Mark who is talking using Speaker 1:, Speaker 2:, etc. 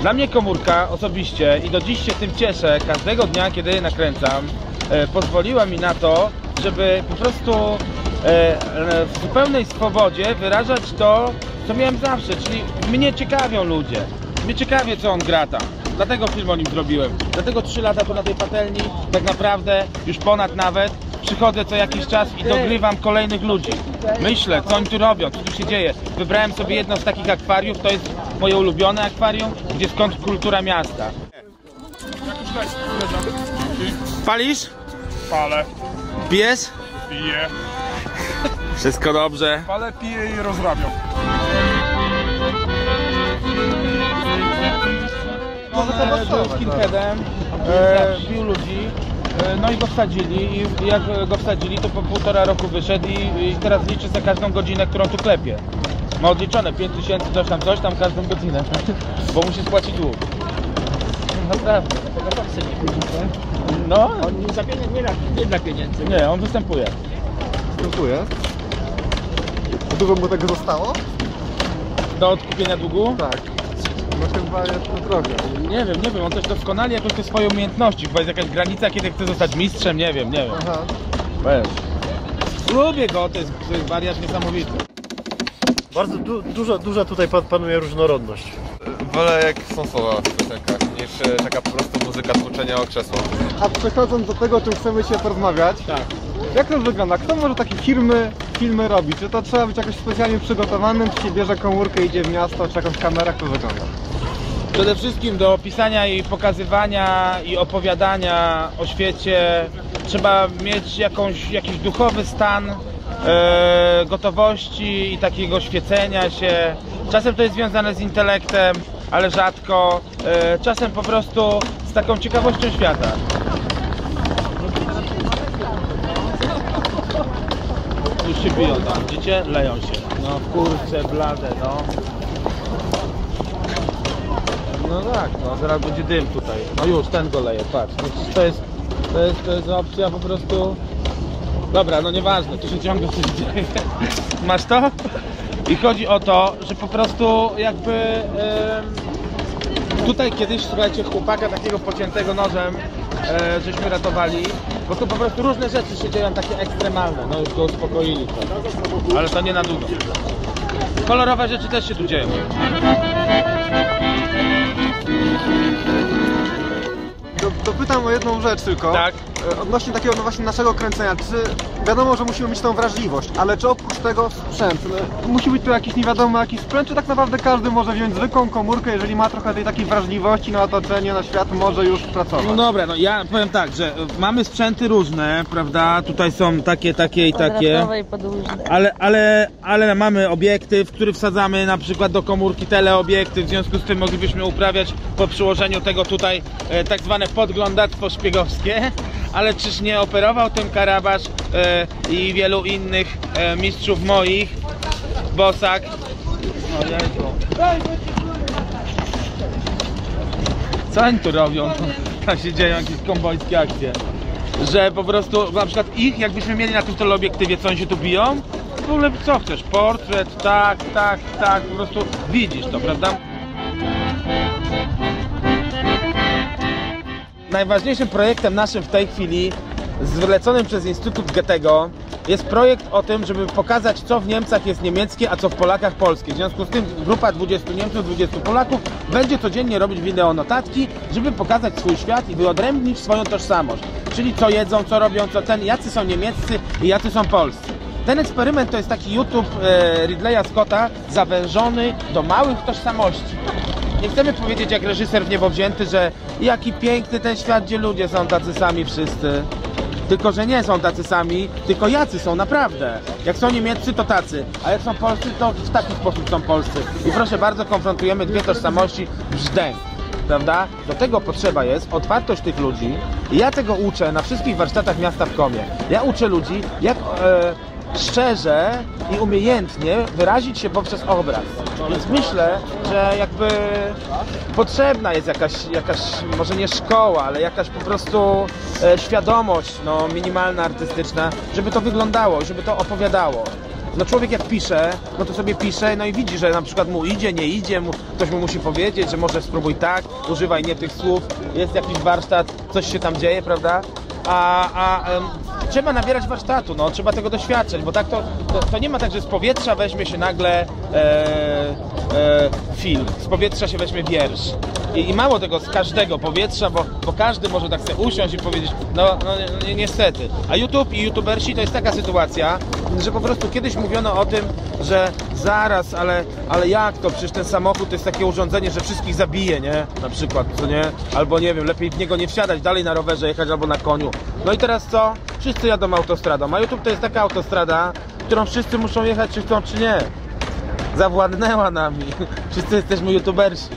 Speaker 1: Dla mnie komórka osobiście i do dziś się tym cieszę, każdego dnia, kiedy je nakręcam, e, pozwoliła mi na to, żeby po prostu e, e, w zupełnej swobodzie wyrażać to, co miałem zawsze, czyli mnie ciekawią ludzie. Mnie ciekawie, co on gra tam. Dlatego film o nim zrobiłem. Dlatego trzy lata tu na tej patelni, tak naprawdę już ponad nawet, przychodzę co jakiś czas i dogrywam kolejnych ludzi. Myślę, co oni tu robią, co tu się dzieje. Wybrałem sobie jedno z takich akwariów, to jest moje ulubione akwarium, gdzie skąd kultura miasta. Palisz?
Speaker 2: Palę,
Speaker 1: Pijesz?
Speaker 2: piję,
Speaker 1: Wszystko dobrze.
Speaker 2: palę, piję i rozrabiam.
Speaker 1: On był skinheadem, e, bił ludzi, e, no i go wsadzili i jak go wsadzili to po półtora roku wyszedł i, i teraz liczy za każdą godzinę, którą tu klepie. Ma odliczone 5 tysięcy, coś tam, coś tam każdą godzinę, bo musi spłacić dług. Naprawdę. No,
Speaker 3: On nie za pieniądze, nie, dla- nie dla pieniędzy.
Speaker 1: nie, on występuje.
Speaker 4: Dziękuję. Dużo mu tego zostało?
Speaker 1: Do odkupienia długu?
Speaker 4: Tak. No chyba jest to trochę.
Speaker 1: Nie wiem, nie wiem, on też doskonali jakoś te swoje umiejętności, chyba jest jakaś granica, kiedy chce zostać mistrzem, nie wiem, nie wiem.
Speaker 4: Aha.
Speaker 1: Wiesz. Lubię go, to jest, to jest wariat niesamowity.
Speaker 5: Bardzo du dużo, duża tutaj pan panuje różnorodność.
Speaker 6: Wolę jak są słowa w piosenkach, niż e, taka po prostu muzyka tłoczenia o krzesło.
Speaker 4: A przechodząc do tego, o czym chcemy się porozmawiać.
Speaker 1: Tak.
Speaker 4: Jak to wygląda? Kto może takie filmy, filmy robić? Czy to trzeba być jakoś specjalnie przygotowanym, czy się bierze komórkę, idzie w miasto, czy jakąś kamerę? Jak to wygląda?
Speaker 1: Przede wszystkim do pisania i pokazywania i opowiadania o świecie trzeba mieć jakąś, jakiś duchowy stan gotowości i takiego świecenia się. Czasem to jest związane z intelektem, ale rzadko. E, czasem po prostu z taką ciekawością świata. Już się biją tam, widzicie? Leją się. No kurczę, blade, no. No tak, no zaraz będzie dym tutaj. No już, ten go leje, patrz. No, to jest, to jest, to jest opcja po prostu... Dobra, no nieważne, tu się ciągle coś dzieje. Masz to? I chodzi o to, że po prostu jakby... em, tutaj kiedyś, słuchajcie, chłopaka takiego pociętego nożem e, żeśmy ratowali, bo tu po prostu różne rzeczy się dzieją takie ekstremalne. No już go uspokoili to. Ale to nie na długo. Kolorowe rzeczy też się tu dzieją.
Speaker 4: Do, dopytam o jedną rzecz tylko.
Speaker 1: Tak.
Speaker 4: E, Odnośnie takiego no właśnie naszego kręcenia. Czy wiadomo, że musimy mieć tą wrażliwość, ale czy oprócz tego sprzęt? No, Musi być tu jakiś nie wiadomo jaki sprzęt, czy tak naprawdę każdy może wziąć zwykłą komórkę, jeżeli ma trochę tej takiej wrażliwości na otoczenie, na świat, może już pracować?
Speaker 1: No dobra, no ja powiem tak, że mamy sprzęty różne, prawda? Tutaj są takie, takie i takie. Ale, ale, ale mamy obiektyw, który wsadzamy na przykład do komórki teleobiektyw, w związku z tym moglibyśmy uprawiać po przyłożeniu tego tutaj e, tak zwane podglądactwo szpiegowskie, ale czyż nie operował tym Karabasz e, i wielu innych e, mistrzów moich, Bosak. Co oni tu robią? Tam się dzieją jakieś kombojskie akcje. Że po prostu, na przykład ich, jakbyśmy mieli na tym teleobiektywie, co oni się tu biją, w ogóle co chcesz, portret, tak, tak, tak, po prostu widzisz to, prawda? Najważniejszym projektem naszym w tej chwili, zleconym przez Instytut Goethego, jest projekt o tym, żeby pokazać, co w Niemcach jest niemieckie, a co w Polakach polskie. W związku z tym grupa 20 Niemców, 20 Polaków będzie codziennie robić wideo notatki, żeby pokazać swój świat i wyodrębnić swoją tożsamość. Czyli co jedzą, co robią, co ten, jacy są niemieccy i jacy są polscy. Ten eksperyment to jest taki YouTube e, Ridleya Scotta zawężony do małych tożsamości. Nie chcemy powiedzieć jak reżyser w niebo wzięty, że jaki piękny ten świat, gdzie ludzie są tacy sami wszyscy. Tylko, że nie są tacy sami, tylko jacy są naprawdę. Jak są niemieccy, to tacy, a jak są polscy, to w taki sposób są polscy. I proszę bardzo, konfrontujemy dwie tożsamości brzdęk. Prawda? Do tego potrzeba jest otwartość tych ludzi. I ja tego uczę na wszystkich warsztatach miasta w Komie. Ja uczę ludzi, jak e, szczerze i umiejętnie wyrazić się poprzez obraz. Więc myślę, że jakby potrzebna jest jakaś, jakaś może nie szkoła, ale jakaś po prostu e, świadomość no, minimalna, artystyczna, żeby to wyglądało, żeby to opowiadało. no człowiek jak pisze, no to sobie pisze, no i widzi, że na przykład mu idzie, nie idzie, mu, ktoś mu musi powiedzieć, że może spróbuj tak, używaj nie tych słów, jest jakiś warsztat, coś się tam dzieje, prawda? A, a em, trzeba nabierać warsztatu, no, trzeba tego doświadczać, bo tak to, to, to nie ma tak, że z powietrza weźmie się nagle e, e, film, z powietrza się weźmie wiersz. I, I mało tego z każdego powietrza, bo, bo każdy może tak sobie usiąść i powiedzieć, no, no ni- ni- niestety. A YouTube i youtubersi to jest taka sytuacja, że po prostu kiedyś mówiono o tym, że zaraz, ale, ale jak to? Przecież ten samochód to jest takie urządzenie, że wszystkich zabije, nie? Na przykład, co nie? Albo nie wiem, lepiej w niego nie wsiadać, dalej na rowerze jechać albo na koniu. No i teraz co? Wszyscy jadą autostradą. A YouTube to jest taka autostrada, którą wszyscy muszą jechać, czy chcą, czy nie. Zawładnęła nami. Wszyscy jesteśmy youtubersi.